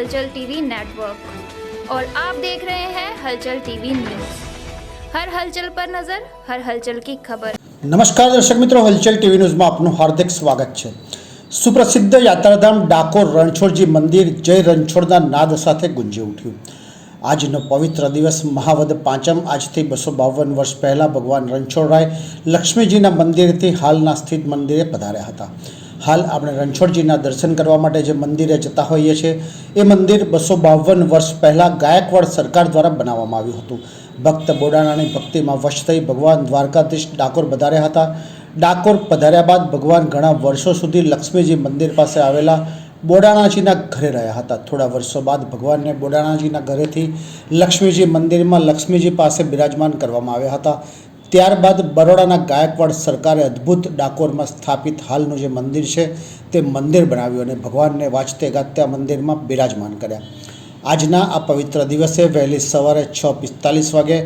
हलचल TV network और आप देख रहे हैं हलचल टीवी न्यूज हर हलचल पर नजर हर हलचल की खबर નમસ્કાર દર્શક મિત્રો હલચલ ટીવી ન્યૂઝમાં આપનું હાર્દિક સ્વાગત છે સુપ્રસિદ્ધ યાત્રાધામ ડાકોર રણછોડજી મંદિર જય રણછોડના નાદ સાથે ગુંજી ઉઠ્યું આજનો પવિત્ર દિવસ મહાવદ પાંચમ આજથી બસો બાવન વર્ષ પહેલાં ભગવાન રણછોડરાય લક્ષ્મીજીના મંદિરથી હાલના સ્થિત મંદિરે પધાર્યા હતા હાલ આપણે રણછોડજીના દર્શન કરવા માટે જે મંદિરે જતા હોઈએ છીએ, એ મંદિર બસો બાવન વર્ષ પહેલાં ગાયકવાડ સરકાર દ્વારા બનાવવામાં આવ્યું હતું. ભક્ત બોડાણાની ભક્તિમાં વશ થઈ ભગવાન દ્વારકાધીશ ડાકોર પધાર્યા હતા. ડાકોર પધાર્યા બાદ ભગવાન ઘણા વર્ષો સુધી લક્ષ્મીજી મંદિર પાસે આવેલા બોડાણાજીના ઘરે રહ્યા હતા. થોડા વર્ષો બાદ ભગવાનને બોડાણાજીના ઘરેથી લક્ષ્મીજી મંદિરમાં લક્ષ્મીજી પાસે બિરાજમાન કરવામાં આવ્યા હતા. ત્યારબાદ બરોડાના ગાયકવાડ સરકારે અદ્ભુત ડાકોરમાં સ્થાપિત હાલનું જે મંદિર છે, તે મંદિર બનાવ્યું અને ભગવાનને વાંચતે ગાજતે મંદિરમાં બિરાજમાન કર્યા. આજના આ પવિત્ર દિવસે વહેલી સવારે છ પિસ્તાલીસ વાગે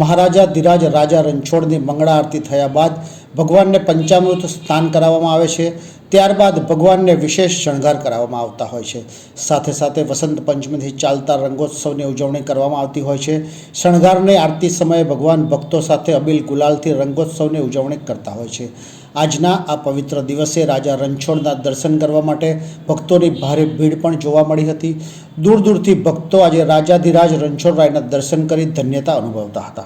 મહારાજા ધીરાજ રાજા રણછોડની મંગળા આરતી થયા બાદ ભગવાનને પંચામૃત સ્નાન કરાવવામાં આવે છે. ત્યારબાદ ભગવાનને વિશેષ શણગાર કરાવવામાં આવતા હોય છે. સાથે સાથે વસંત પંચમીથી ચાલતા રંગોત્સવની ઉજવણી કરવામાં આવતી હોય છે. શણગારની આરતી સમયે ભગવાન ભક્તો સાથે અબીલ ગુલાલથી રંગોત્સવની ઉજવણી કરતા હોય છે. આજના આ પવિત્ર દિવસે રાજા રણછોડના દર્શન કરવા માટે ભક્તોની ભારે ભીડ પણ જોવા મળી હતી. દૂર દૂરથી ભક્તો આજે રાજાધિરાજ રણછોડરાયના દર્શન કરી ધન્યતા અનુભવતા હતા.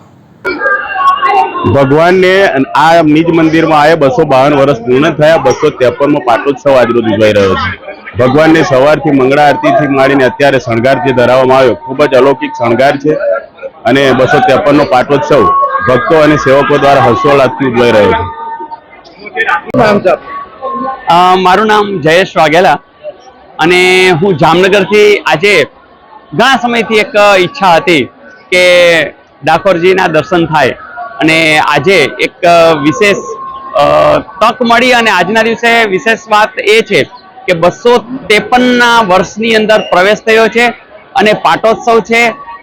ભગવાનને આ નિજ મંદિરમાં આયા બસો બાવન વર્ષ પૂર્ણ થયા, બસો ત્રેપનમાં પાટોત્સવ આજરોજ ઉજવાઈ રહ્યો છે. ભગવાનને સવારથી મંગળા આરતીથી માંડીને અત્યારે શણગારથી ધરાવવામાં આવ્યો. ખૂબ જ અલૌકિક શણગાર છે અને બસો ત્રેપનનો પાટોત્સવ ભક્તો અને સેવકો દ્વારા હર્ષોલ્લાસથી ઉજવાઈ રહ્યો છે. મારું નામ જયેશ વાઘેલા અને હું જામનગરથી આજે ઘણા સમયથી એક ઈચ્છા હતી કે ડાકોરજીના દર્શન થાય. અને આજે એક વિશેષ તક મળી અને આજના દિવસે વિશેષ વાત એ છે કે બસો ત્રેપનના વર્ષની અંદર પ્રવેશ થયો છે અને પાટોત્સવ છે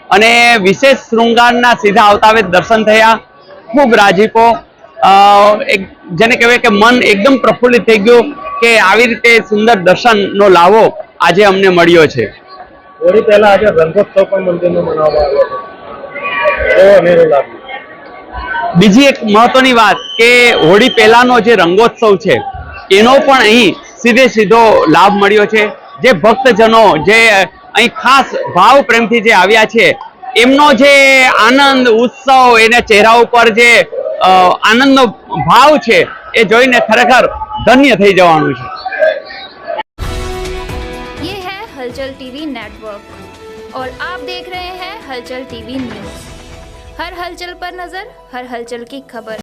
અને વિશેષ શૃંગારના સીધા આવતાવે દર્શન થયા. ખૂબ રાજીપો એક, જેને કહેવાય કે મન એકદમ પ્રફુલ્લિત થઈ ગયું કે આવી રીતે સુંદર દર્શનનો લાવો આજે અમને મળ્યો છે. હોળી પહેલા આજે રંગોત્સવ પણ મંદિરનો મનાવવામાં આવ્યો છે કેવો અનેરો લાગ્યો બીજી એક મહત્વની વાત કે હોળી પહેલાંનો જે રંગોત્સવ છે, એનો પણ અહીં સીધે સીધો લાભ મળ્યો છે. જે ભક્તજનો જે અહીં ખાસ ભાવ પ્રેમથી જે આવ્યા છે, એમનો જે આનંદ, ઉત્સવ, એના ચહેરા ઉપર જે આનંદનો ભાવ છે, એ જોઈને ખરેખર ધન્ય થઈ જવાનું છે. હલચલ ટીવી નેટવર્ક. ઓર આપ દેખ રહે હૈ હલચલ ટીવી ન્યૂઝ. હર હલચલ પર નજર હર હલચલ કી ખબર